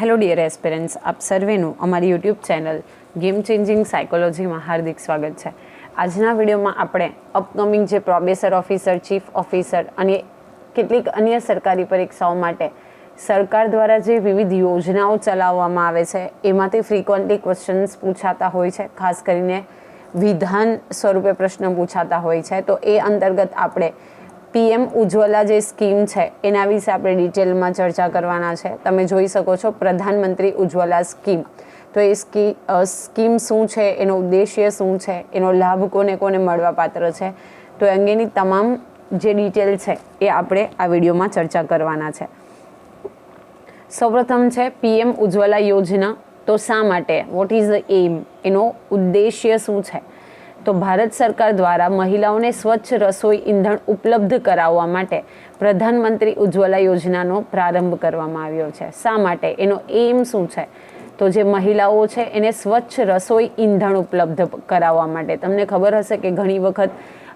Hello dear aspirants આપ સર્વેનું અમારી યુટ્યુબ ચેનલ ગેમ ચેન્જિંગ સાયકોલોજીમાં હાર્દિક સ્વાગત છે. આજના વિડીયોમાં આપણે અપકમિંગ જે પ્રોબેસર ઓફિસર ચીફ ઓફિસર અને કેટલીક અન્ય સરકારી પરીક્ષાઓ માટે સરકાર દ્વારા જે વિવિધ યોજનાઓ ચલાવવામાં આવે છે, એમાંથી ફ્રિકવન્ટલી ક્વેશ્ચન્સ પૂછાતા હોય છે. ખાસ કરીને વિધાન સ્વરૂપે પ્રશ્ન પૂછાતા હોય છે. તો એ અંતર્ગત આપણે પીએમ ઉજ્જવલા જે સ્કીમ છે, એના વિશે આપણે ડિટેલમાં ચર્ચા કરવાના છે. તમે જોઈ શકો છો પ્રધાનમંત્રી ઉજ્જવલા સ્કીમ. તો એ સ્કી સ્કીમ શું છે, એનો ઉદ્દેશ્ય શું છે, એનો લાભ કોને કોને મળવાપાત્ર છે, તો એ અંગેની તમામ જે ડિટેલ છે, એ આપણે આ વિડીયોમાં ચર્ચા કરવાના છે. સૌપ્રથમ છે પીએમ ઉજ્જવલા યોજના. તો શા માટે? વોટ ઇઝ ધ એમ એનો ઉદ્દેશ્ય શું છે? તો ભારત સરકાર દ્વારા મહિલાઓને સ્વચ્છ રસોઈ ઈંધણ ઉપલબ્ધ કરાવવા માટે પ્રધાનમંત્રી ઉજ્જવલા યોજનાનો પ્રારંભ કરવામાં આવ્યો છે. શા માટે? એનો એમ શું છે? તો જે મહિલાઓ છે, એને સ્વચ્છ રસોઈ ઈંધણ ઉપલબ્ધ કરાવવા માટે. તમને ખબર હશે કે ઘણી વખત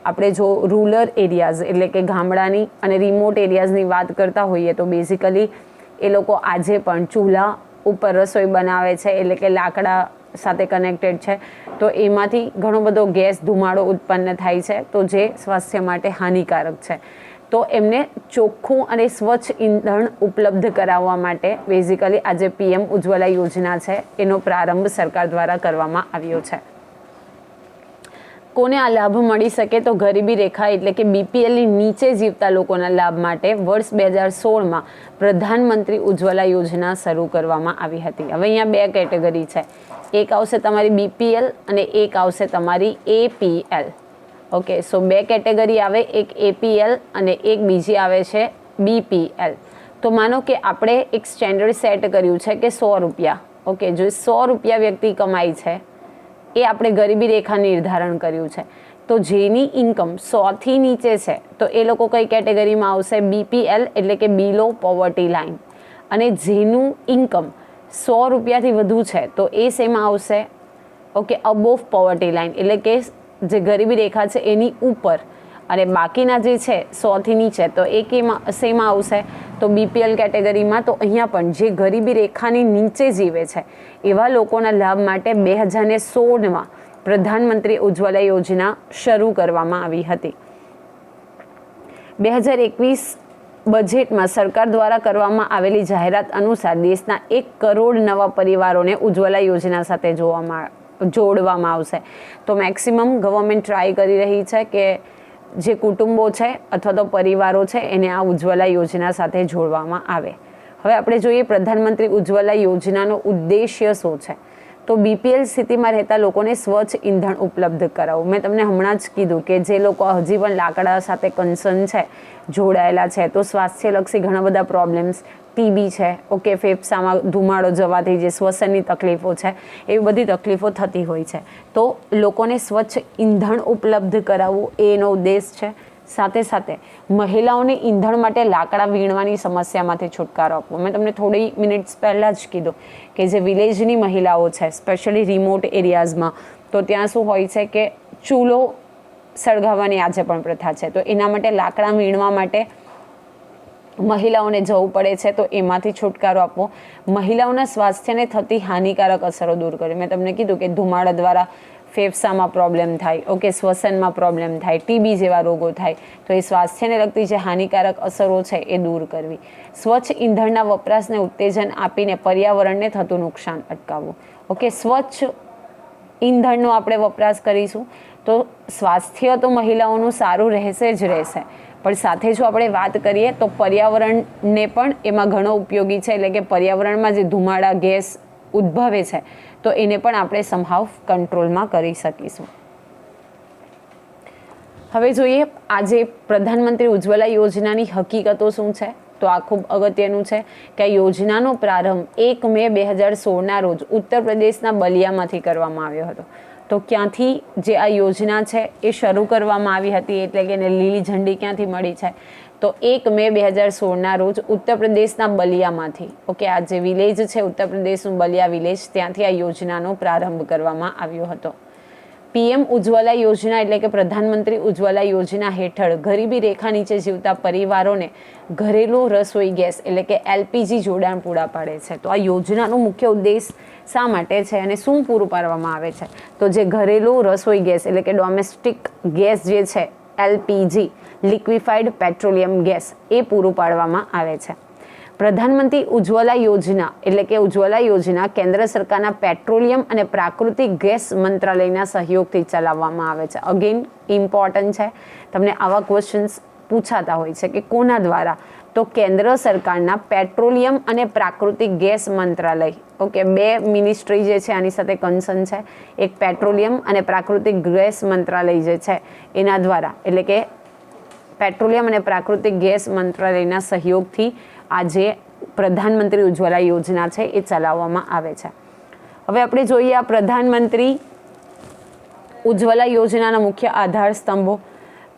આપણે જો રૂરલ એરિયાઝ એટલે કે ગામડાની અને રિમોટ એરિયાઝની વાત કરતા હોઈએ તો બેઝિકલી એ લોકો આજે પણ ચૂલા ઉપર રસોઈ બનાવે છે, એટલે કે લાકડા સાથે કનેક્ટેડ છે. તો એમાંથી ઘણો બધો ગેસ ધુમાડો ઉત્પન્ન થાય છે, તો જે સ્વાસ્થ્ય માટે હાનિકારક છે. તો એમને ચોખ્ખું અને સ્વચ્છ ઈંધણ ઉપલબ્ધ કરાવવા માટે બેઝિકલી આજે પીએમ ઉજ્જવલા યોજના છે, એનો પ્રારંભ સરકાર દ્વારા કરવામાં આવ્યો છે. કોને આ લાભ મળી શકે તો ગરીબી રેખા એટલે કે બીપીએલની નીચે જીવતા લોકોના લાભ માટે વર્ષ બે હજાર સોળમાં પ્રધાનમંત્રી ઉજ્જવલા યોજના શરૂ કરવામાં આવી હતી. હવે અહીંયા બે કેટેગરી છે. એક આવશે તમારી બીપીએલ અને એક આવશે તમારી એપીએલ ઓકે સો બે કેટેગરી આવે, એક એપીએલ અને એક બીજી આવે છે બીપીએલ તો માનો કે આપણે એક સ્ટેન્ડર્ડ સેટ કર્યું છે કે સો રૂપિયા. ઓકે જો સો રૂપિયા વ્યક્તિ કમાય છે એ આપણે ગરીબી રેખા નિર્ધારણ કર્યું છે. તો જેની ઇન્કમ સોથી નીચે છે, તો એ લોકો કઈ કેટેગરીમાં આવશે? બીપીએલ એટલે કે બિલો પોવર્ટી લાઇન અને જેનું ઇન્કમ સો રૂપિયાથી વધુ છે, તો એ શેમાં આવશે? ઓકે અબોવ પોવર્ટી લાઇન એટલે કે જે ગરીબી રેખા છે, એની ઉપર. અને બાકીના જે છે, સોથી નીચે, તો એ કેમાં સેમાં આવશે? તો બીપીએલ કેટેગરીમાં તો અહીંયા પણ જે ગરીબી રેખાની નીચે જીવે છે, એવા લોકોના લાભ માટે બે હજારને સોળમાં પ્રધાનમંત્રી ઉજ્જવલા યોજના શરૂ કરવામાં આવી હતી. બે હજાર એકવીસ બજેટમાં સરકાર દ્વારા કરવામાં આવેલી જાહેરાત અનુસાર દેશના એક કરોડ નવા પરિવારોને ઉજ્જવલા યોજના સાથે જોવામાં, જોડવામાં આવશે. તો મેક્સિમમ ગવર્મેન્ટ ટ્રાય કરી રહી છે કે જે કુટુંબો છે અથવા તો પરિવારો છે, એને આ ઉજ્જવલા યોજના સાથે જોડવામાં આવે. હવે આપણે જોઈએ પ્રધાનમંત્રી ઉજ્જવલા યોજનાનો ઉદ્દેશ્ય શું છે? તો બીપીએલ સ્થિતિમાં રહેતા લોકોને સ્વચ્છ ઈંધણ ઉપલબ્ધ કરાવવું મેં તમને હમણાં જ કીધું કે જે લોકો હજી પણ લાકડા સાથે કન્સર્ન છે, જોડાયેલા છે, તો સ્વાસ્થ્યલક્ષી ઘણા બધા પ્રોબ્લેમ્સ ટીબી છે, ઓકે, ફેફસામાં ધુમાડો જવાથી જે શ્વસનની તકલીફો છે, એવી બધી તકલીફો થતી હોય છે. તો લોકોને સ્વચ્છ ઈંધણ ઉપલબ્ધ કરાવવું એનો ઉદ્દેશ છે. સાથે સાથે મહિલાઓને ઈંધણ માટે લાકડા વીણવાની સમસ્યામાંથી છુટકારો આપવો. મેં તમને થોડી મિનિટ્સ પહેલાં જ કીધું કે જે વિલેજની મહિલાઓ છે, સ્પેશિયલી રિમોટ એરિયાઝમાં, તો ત્યાં શું હોય છે કે ચૂલો સળગાવવાની આજે પણ પ્રથા છે. તો એના માટે લાકડા વીણવા માટે મહિલાઓને જવું પડે છે, તો એમાંથી છુટકારો આપવો. મહિલાઓના સ્વાસ્થ્યને થતી હાનિકારક અસરો દૂર કરવી. મેં તમને કીધું કે ધુમાડા દ્વારા ફેફસામાં પ્રોબ્લેમ થાય ઓકે શ્વસનમાં પ્રોબ્લેમ થાય ટીબી જેવા રોગો થાય, તો એ સ્વાસ્થ્યને લગતી જે હાનિકારક અસરો છે એ દૂર કરવી. સ્વચ્છ ઈંધણના વપરાશને ઉત્તેજન આપીને પર્યાવરણને થતું નુકસાન અટકાવવું. ઓકે સ્વચ્છ ઈંધણનો આપણે વપરાશ કરીશું, તો સ્વાસ્થ્ય તો મહિલાઓનું સારું રહેશે જ રહેશે. પણ સાથે જો આપણે વાત કરીએ, તો પર્યાવરણને પણ એમાં ઘણો ઉપયોગી છે, એટલે કે પર્યાવરણમાં જે ધુમાડા, ગેસ ઉદ્ભવે છે તો એને પણ આપણે સમહાવ કંટ્રોલમાં કરી શકીશું. હવે જોઈએ, આજે પ્રધાનમંત્રી ઉજ્જવલા યોજનાની હકીકતો શું છે? તો આ ખૂબ અગત્યનું છે કે આ યોજનાનો પ્રારંભ એક મે બે હજાર સોળના રોજ ઉત્તર પ્રદેશના બલિયામાંથી કરવામાં આવ્યો હતો. તો ક્યાંથી જે આ યોજના છે એ શરૂ કરવામાં આવી હતી? એટલે કે એને લીલી ઝંડી ક્યાંથી મળી છે? તો એક મે બે હજાર સોળના રોજ ઉત્તર પ્રદેશના બલિયામાંથી, ઓકે, આ જે વિલેજ છે ઉત્તર પ્રદેશનું બલિયા વિલેજ, ત્યાંથી આ યોજનાનો પ્રારંભ કરવામાં આવ્યો હતો. પીએમ ઉજ્જવલા યોજના એટલે કે પ્રધાનમંત્રી ઉજ્જવલા યોજના હેઠળ ગરીબી રેખા નીચે જીવતા પરિવારોને ઘરેલું રસોઈ ગેસ એટલે કે એલપીજી જોડાણ પૂરા પાડે છે. તો આ યોજનાનો મુખ્ય ઉદ્દેશ શા માટે છે અને શું પૂરું પાડવામાં આવે છે? તો જે ઘરેલું રસોઈ ગેસ એટલે કે ડોમેસ્ટિક ગેસ જે છે એલપીજી લિક્વિફાઈડ પેટ્રોલિયમ ગેસ એ પૂરું પાડવામાં આવે છે. પ્રધાનમંત્રી ઉજ્જવલા યોજના એટલે કે ઉજ્જવલા યોજના કેન્દ્ર સરકારના પેટ્રોલિયમ અને પ્રાકૃતિક ગેસ મંત્રાલયના સહયોગથી ચલાવવામાં આવે છે. અગેન ઇમ્પોર્ટન્ટ છે. તમને આવા ક્વેશ્ચન્સ પૂછાતા હોય છે કે કોના દ્વારા તો કેન્દ્ર સરકારના પેટ્રોલિયમ અને પ્રાકૃતિક ગેસ મંત્રાલય, ઓકે, બે મિનિસ્ટ્રી જે છે આની સાથે કન્સર્ન છે. એક પેટ્રોલિયમ અને પ્રાકૃતિક ગેસ મંત્રાલય જે છે, એના દ્વારા, એટલે કે પેટ્રોલિયમ અને પ્રાકૃતિક ગેસ મંત્રાલયના સહયોગથી આ જે પ્રધાનમંત્રી ઉજ્જવલા યોજના છે, એ ચલાવવામાં આવે છે. હવે આપણે જોઈએ આ પ્રધાનમંત્રી ઉજ્જવલા યોજનાના મુખ્ય આધાર સ્તંભો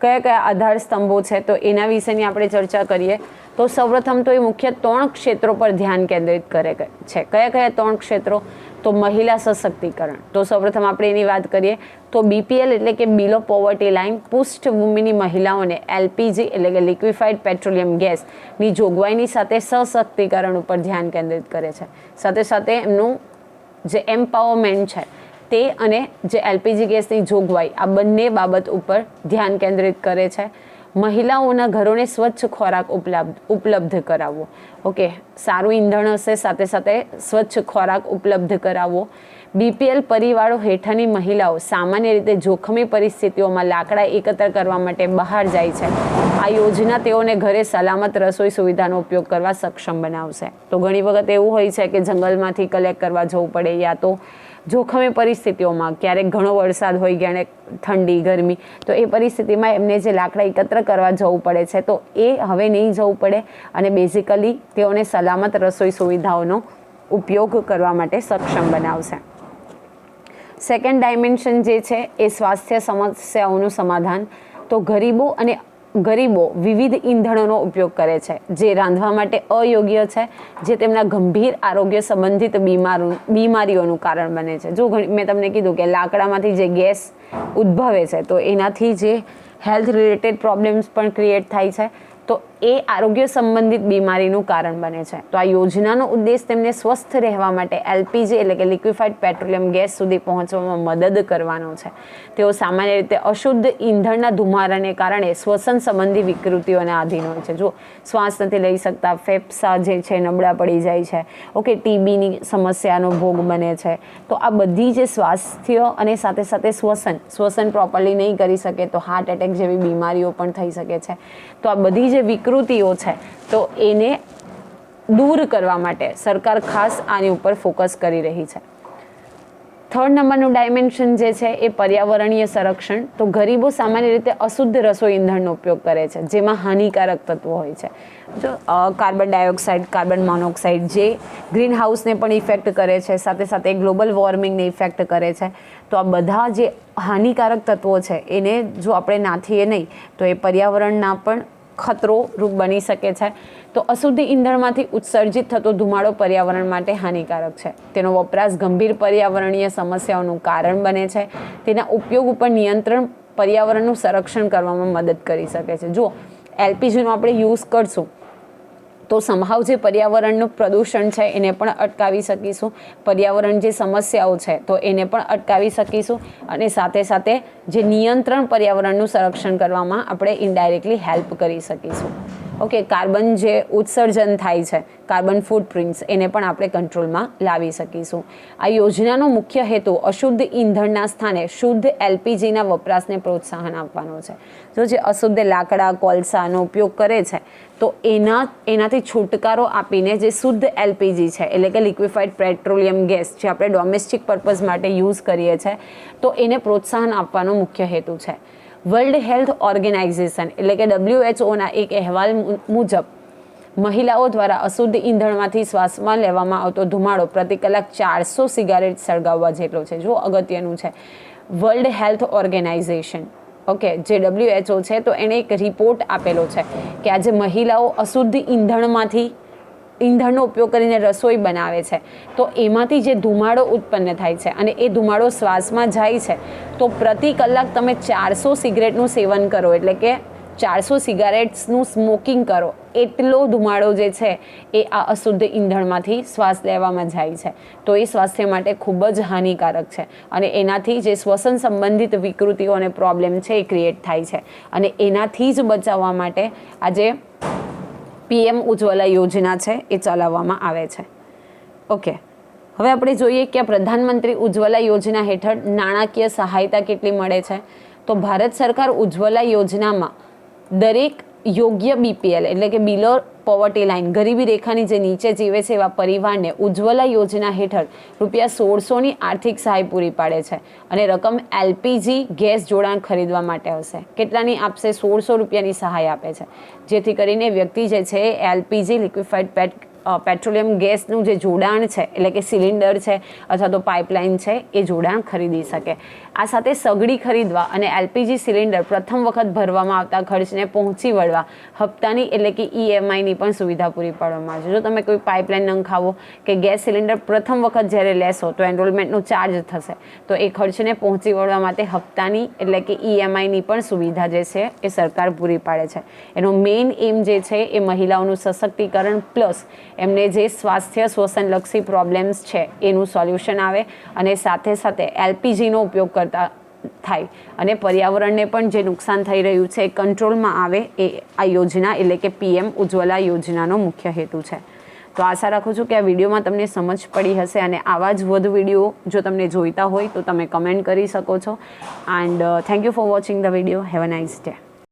કયા કયા આધાર સ્તંભો છે, તો એના વિશેની આપણે ચર્ચા કરીએ. તો સૌપ્રથમ તો એ મુખ્ય ત્રણ ક્ષેત્રો પર ધ્યાન કેન્દ્રિત કરે છે. કયા કયા ત્રણ ક્ષેત્રો? તો મહિલા સશક્તિકરણ. તો સૌપ્રથમ આપણે એની વાત કરીએ, તો બીપીએલ એટલે કે બિલો પોવર્ટી લાઇન પૃષ્ઠભૂમિની મહિલાઓને એલપીજી એટલે કે લિક્વિફાઈડ પેટ્રોલિયમ ગેસની જોગવાઈની સાથે સશક્તિકરણ ઉપર ધ્યાન કેન્દ્રિત કરે છે. સાથે સાથે એમનું જે એમ્પાવરમેન્ટ છે, તે અને જે એલપીજી ગેસની જોગવાઈ, આ બંને બાબત ઉપર ધ્યાન કેન્દ્રિત કરે છે. મહિલાઓના ઘરોને સ્વચ્છ ખોરાક ઉપલબ્ધ ઉપલબ્ધ કરાવવો ઓકે, સારું ઈંધણ હશે, સાથે સાથે સ્વચ્છ ખોરાક ઉપલબ્ધ કરાવવો બીપીએલ પરિવારો હેઠળની મહિલાઓ સામાન્ય રીતે જોખમી પરિસ્થિતિઓમાં લાકડા એકત્ર કરવા માટે બહાર જાય છે. આ યોજના તેઓને ઘરે સલામત રસોઈ સુવિધાનો ઉપયોગ કરવા સક્ષમ બનાવશે. તો ઘણી વખત એવું હોય છે કે જંગલમાંથી કલેક્ટ કરવા જવું પડે યા તો જોખમી પરિસ્થિતિઓમાં, ક્યારેક ઘણો વરસાદ હોય, ક્યારેક ઠંડી, ગરમી, તો એ પરિસ્થિતિમાં એમને જે લાકડા એકત્ર કરવા જવું પડે છે, તો એ હવે નહીં જવું પડે. અને બેઝિકલી તેઓને સલામત રસોઈ સુવિધાઓનો ઉપયોગ કરવા માટે સક્ષમ બનાવશે. સેકન્ડ ડાયમેન્શન જે છે, એ સ્વાસ્થ્ય સમસ્યાઓનું સમાધાન. તો ગરીબો અને ગરીબો વિવિધ ઈંધણોનો ઉપયોગ કરે છે, જે રાંધવા માટે અયોગ્ય છે, જે તેમના ગંભીર આરોગ્ય સંબંધિત બીમારો, બીમારીઓનું કારણ બને છે. જો મેં તમને કીધું કે લાકડામાંથી જે ગેસ ઉદ્ભવે છે, તો એનાથી જે હેલ્થ રિલેટેડ પ્રોબ્લેમ્સ પણ ક્રિએટ થાય છે. તો એ આરોગ્ય સંબંધિત બીમારીનું કારણ બને છે. તો આ યોજનાનો ઉદ્દેશ તેમને સ્વસ્થ રહેવા માટે એલપીજી એટલે કે લિક્વિફાઇડ પેટ્રોલિયમ ગેસ સુધી પહોંચવામાં મદદ કરવાનો છે. તેઓ સામાન્ય રીતે અશુદ્ધ ઈંધણના ધુમારાને કારણે શ્વસન સંબંધી વિકૃતિઓને આધીન હોય છે. જો શ્વાસ નથી લઈ શકતા, ફેફસા જે છે નબળા પડી જાય છે. ઓકે, ટીબીની સમસ્યાનો ભોગ બને છે. તો આ બધી જે સ્વાસ્થ્ય અને સાથે સાથે શ્વસન શ્વસન પ્રોપરલી નહીં કરી શકે તો હાર્ટ એટેક જેવી બીમારીઓ પણ થઈ શકે છે. તો આ બધી જે વિકૃતિઓ છે, તો એને દૂર કરવા માટે સરકાર ખાસ આની ઉપર ફોકસ કરી રહી છે. થર્ડ નંબરનું ડાયમેન્શન જે છે, એ પર્યાવરણીય સંરક્ષણ. તો ગરીબો સામાન્ય રીતે અશુદ્ધ રસોઈ ઈંધણનો ઉપયોગ કરે છે, જેમાં હાનિકારક તત્વો હોય છે. જો કાર્બન ડાયોક્સાઇડ, કાર્બન મોનોક્સાઇડ જે ગ્રીન હાઉસને પણ ઇફેક્ટ કરે છે, સાથે સાથે ગ્લોબલ વોર્મિંગને ઇફેક્ટ કરે છે, તો આ બધા જે હાનિકારક તત્વો છે, એને જો આપણે નાથીએ નહીં, તો એ પર્યાવરણના પણ ખતરો રૂપ બની શકે છે. તો અશુદ્ધ ઈંધણમાંથી ઉત્સર્જિત થતો ધુમાડો પર્યાવરણ માટે હાનિકારક છે. તેનો વપરાશ ગંભીર પર્યાવરણીય સમસ્યાઓનું કારણ બને છે. તેના ઉપયોગ ઉપર નિયંત્રણ પર્યાવરણનું સંરક્ષણ કરવામાં મદદ કરી શકે છે. જો એલપીજીનો આપણે યુઝ કરશું. તો સંભાવ જે પર્યાવરણનું પ્રદૂષણ છે, એને પણ અટકાવી શકીશું. પર્યાવરણ જે સમસ્યાઓ છે, તો એને પણ અટકાવી શકીશું. અને સાથે સાથે જે નિયંત્રણ પર્યાવરણનું સંરક્ષણ કરવામાં આપણે ઇનડાયરેક્ટલી હેલ્પ કરી શકીશું. ઓકે, કાર્બન જે ઉત્સર્જન થાય છે, કાર્બન ફૂટપ્રિન્ટ્સ એને પણ આપણે કંટ્રોલમાં લાવી શકીશું. આ યોજનાનો મુખ્ય હેતુ અશુદ્ધ ઈંધણના સ્થાને શુદ્ધ એલપીજીના વપરાશને પ્રોત્સાહન આપવાનો છે. જો જે અશુદ્ધ લાકડા, કોલસાનો ઉપયોગ કરે છે, તો એના, એનાથી છુટકારો આપીને જે શુદ્ધ એલપીજી છે, એટલે કે લિક્વિફાઈડ પેટ્રોલિયમ ગેસ જે આપણે ડોમેસ્ટિક પર્પઝ માટે યુઝ કરીએ છીએ તો એને પ્રોત્સાહન આપવાનો મુખ્ય હેતુ છે. વર્લ્ડ હેલ્થ ઓર્ગેનાઇઝેશન એટલે કે ડબ્લ્યુએચઓના એક અહેવાલ મુજબ, મહિલાઓ દ્વારા અશુદ્ધ ઈંધણમાંથી શ્વાસમાં લેવામાં આવતો ધુમાડો પ્રતિ કલાક ચારસો સિગારેટ સળગાવવા જેટલો છે. જો અગત્યનું છે. વર્લ્ડ હેલ્થ ઓર્ગેનાઇઝેશન ઓકે, જે ડબ્લ્યુએચઓ છે, તો એણે એક રિપોર્ટ આપેલો છે કે આજે મહિલાઓ અશુદ્ધ ઈંધણમાંથી ઈંધણનો ઉપયોગ કરીને રસોઈ બનાવે છે. તો એમાંથી જે ધુમાડો ઉત્પન્ન થાય છે અને એ ધુમાડો શ્વાસમાં જાય છે, તો પ્રતિ કલાક તમે ચારસો સિગરેટનું સેવન કરો, એટલે કે ચારસો સિગારેટ્સનું સ્મોકિંગ કરો. એટલો ધુમાડો જે છે એ આ અશુદ્ધ ઈંધણમાંથી શ્વાસ લેવામાં જાય છે. તો એ સ્વાસ્થ્ય માટે ખૂબ જ હાનિકારક છે અને એનાથી જે શ્વસન સંબંધિત વિકૃતિઓ અને પ્રોબ્લેમ છે એ ક્રિએટ થાય છે. અને એનાથી જ બચાવવા માટે આજે પીએમ ઉજ્જવલા યોજના છે, એ ચલાવવામાં આવે છે. ઓકે. હવે આપણે જોઈએ કે પ્રધાનમંત્રી ઉજ્જવલા યોજના હેઠળ નાણાકીય સહાયતા કેટલી મળે છે? તો ભારત સરકાર ઉજ્જવલા યોજનામાં દરેક યોગ્ય બીપીએલ એટલે કે બિલો પોવર્ટી લાઇન ગરીબી રેખાની જે નીચે જીવે છે એવા પરિવારને ઉજ્જવલા યોજના હેઠળ રૂપિયા સોળસોની આર્થિક સહાય પૂરી પાડે છે અને રકમ એલપીજી ગેસ જોડાણ ખરીદવા માટે હશે કેટલાની આપશે? સોળસો રૂપિયાની સહાય આપે છે. જેથી કરીને વ્યક્તિ જે છે એલપીજી લિક્વિફાઈડ પેટ પેટ્રોલિયમ ગેસનું જે જોડાણ છે, એટલે કે સિલિન્ડર છે અથવા તો પાઇપલાઇન છે, એ જોડાણ ખરીદી શકે. આ સાથે સગડી ખરીદવા અને એલપીજી સિલિન્ડર પ્રથમ વખત ભરવામાં આવતા ખર્ચને પહોંચી વળવા હપ્તાની એટલે કે ઈએમઆઈની પણ સુવિધા પૂરી પાડવામાં આવે છે જો તમે કોઈ પાઇપલાઇન નંખાવો કે ગેસ સિલિન્ડર પ્રથમ વખત જ્યારે લેશો, તો એનરોલમેન્ટનો ચાર્જ થશે. તો એ ખર્ચને પહોંચી વળવા માટે હપ્તાની એટલે કે ઈએમઆઈની પણ સુવિધા જે છે, એ સરકાર પૂરી પાડે છે. એનો મેઇન એમ જે છે, એ મહિલાઓનું સશક્તિકરણ પ્લસ એમને જે સ્વાસ્થ્ય, શ્વસનલક્ષી પ્રોબ્લેમ્સ છે, એનું સોલ્યુશન આવે અને સાથે સાથે એલપીજીનો ઉપયોગ કરતા થાય. અને પર્યાવરણને પણ જે નુકસાન થઈ રહ્યું છે એ કંટ્રોલમાં આવે એ આ યોજના એટલે કે પીએમ ઉજ્જવલા યોજનાનો મુખ્ય હેતુ છે. તો આશા રાખું છું કે આ વિડીયોમાં તમને સમજ પડી હશે અને આવા જ વધુ વીડિયો જો તમને જોઈતા હોય તો તમે કમેન્ટ કરી શકો છો. And thank you for watching the video have a nice day